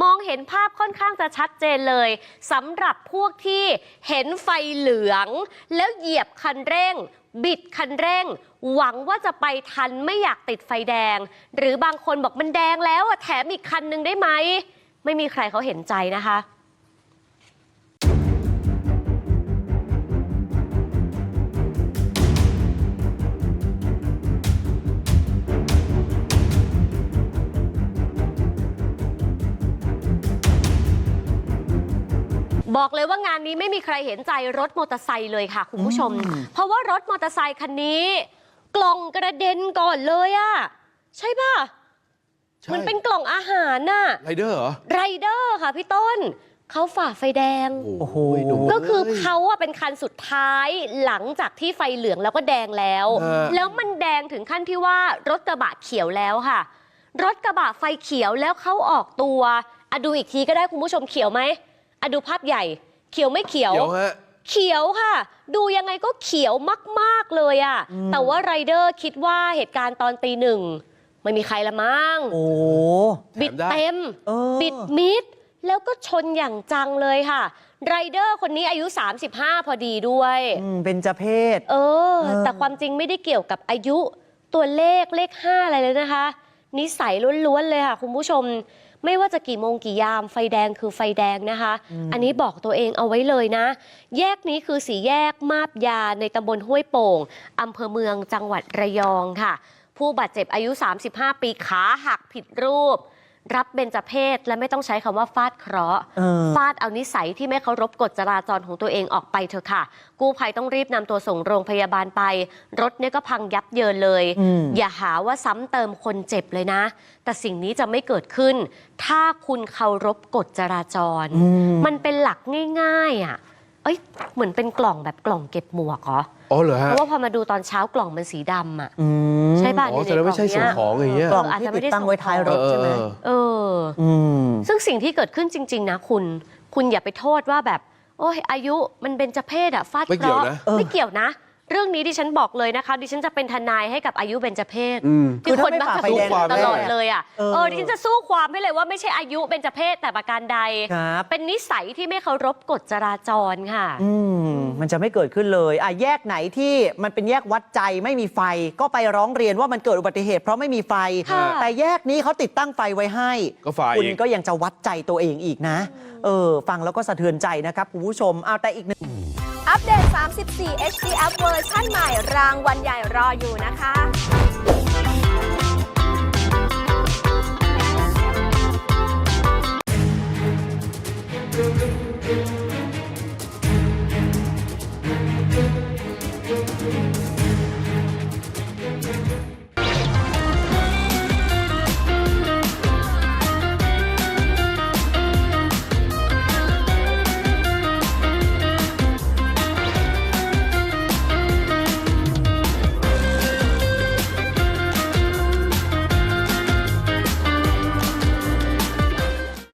มองเห็นภาพค่อนข้างจะชัดเจนเลยสำหรับพวกที่เห็นไฟเหลือง แล้วเหยียบคันเร่ง บิดคันเร่ง หวังว่าจะไปทันไม่อยากติดไฟแดง หรือบางคนบอกมันแดงแล้วแถมอีกคันนึงได้ไหม ไม่มีใครเขาเห็นใจนะคะ บอกเลยว่างานนี้ไม่มีใครเห็นใจรถมอเตอร์ไซค์เลยค่ะคุณผู้ชมอืมเพราะว่ารถมอเตอร์ไซค์คันนี้ กล่องกระเด็นก่อนเลยอะใช่ป่ะใช่ มันเป็นกล่องอาหารน่ะไรเดอร์เหรอ ไรเดอร์ค่ะพี่ต้นเขาฝ่าไฟแดง โอ้โหโอ้โหหนูก็คืออ้ยเขาอะเป็นคันสุดท้ายหลังจากที่ไฟเหลืองแล้วก็แดงแล้วฮะแล้วมันแดงถึงขั้นที่ว่ารถกระบะเขียวแล้วค่ะ รถกระบะไฟเขียวแล้วเขาออกตัวอะดูอีกทีก็ได้คุณผู้ชมเขียวไหม อะดูภาพใหญ่ เขียวไม่เขียว เดี๋ยวฮะ เขียวค่ะ ดูยังไงก็เขียวมาก ๆ เลยอะอืมแต่ว่าไรเดอร์คิดว่าเหตุการณ์ตอนตีหนึ่งไม่มีใครละมั้ง โอ้ บิดแถมได้ เต็ม เออ บิดมิด แล้วก็ชนอย่างจังเลยค่ะ ไรเดอร์คนนี้อายุ 35 พอดีด้วย อืมเป็นจะเพศ เออ เออ แต่ความจริงไม่ได้เกี่ยวกับอายุตัวเลขเลข 5 อะไรเลยนะคะ นิสัยล้วน ๆ เลยค่ะ คุณผู้ชม ไม่ว่าจะกี่โมงกี่ยามไฟแดงคือไฟแดงนะคะ อันนี้บอกตัวเองเอาไว้เลยนะ แยกนี้คือสีแยกมาบยาในตำบลห้วยโป่งอำเภอเมืองจังหวัดระยองค่ะ ผู้บาดเจ็บอายุ 35 ปีขาหักผิดรูป รับเบญจเพศและไม่ต้องใช้คำว่าฟาดเคราะห์เออ ฟาดเอานิสัยที่ไม่เคารพกฎจราจรของตัวเองออกไปเถอะค่ะ กู้ภัยต้องรีบนำตัวส่งโรงพยาบาลไป รถเนี่ยก็พังยับเยินเลย อืม อย่าหาว่าซ้ำเติมคนเจ็บเลยนะ แต่สิ่งนี้จะไม่เกิดขึ้น ถ้าคุณเคารพกฎจราจร อืม มันเป็นหลักง่ายๆอะ เอ้ยเหมือนเป็นกล่องแบบกล่องเก็บหมวกเหรออ๋อเหรอเพฮะราะว่าพอมาดูตอนเช้ากล่องมันสีดำอะ อืมใช่ป่ะอ๋อแสดงว่าไม่ใช่ส่งของอย่างเงี้ยกล่องอาจที่จะไม่ติดได้ตั้งไว้ท้ายรถเออใช่ไหมเออ เออ อืม ซึ่งสิ่งที่เกิดขึ้นจริง ๆ นะคุณ คุณอย่าไปโทษว่าแบบ โอ้ยอายุมันเป็นจะเพศอะฟาดไม่เคเกี่ยวราะห์นะเออไม่เกี่ยวนะ เรื่องนี้ดิฉันบอกเลยนะคะ ดิฉันจะเป็นทนายให้กับอายุเบญจเพศอืมที่คนมักคือถ้าจะไม่สู้ฝ่าไฟแดงตลอดแน่เลยอะเออ เออดิฉันจะสู้ความให้เลยว่าไม่ใช่อายุเบญจเพศแต่ประการใด ครับ เป็นนิสัยที่ไม่เคารพกฎจราจรค่ะ อืมมันจะไม่เกิดขึ้นเลยอะแยกไหนที่มันเป็นแยกวัดใจไม่มีไฟ ก็ไปร้องเรียนว่ามันเกิดอุบัติเหตุเพราะไม่มีไฟ ค่ะ แต่แยกนี้เขาติดตั้งไฟไว้ให้ก็ฝ่ายคุณอีก ก็ยังจะวัดใจตัวเองอีกนะ เออ ฟังแล้วก็สะเทือนใจนะครับคุณผู้ชมเอาแต่อีกหนึ่ง อัปเดต 34 HD Up เวอร์ชันใหม่รางวัลใหญ่รออยู่นะคะ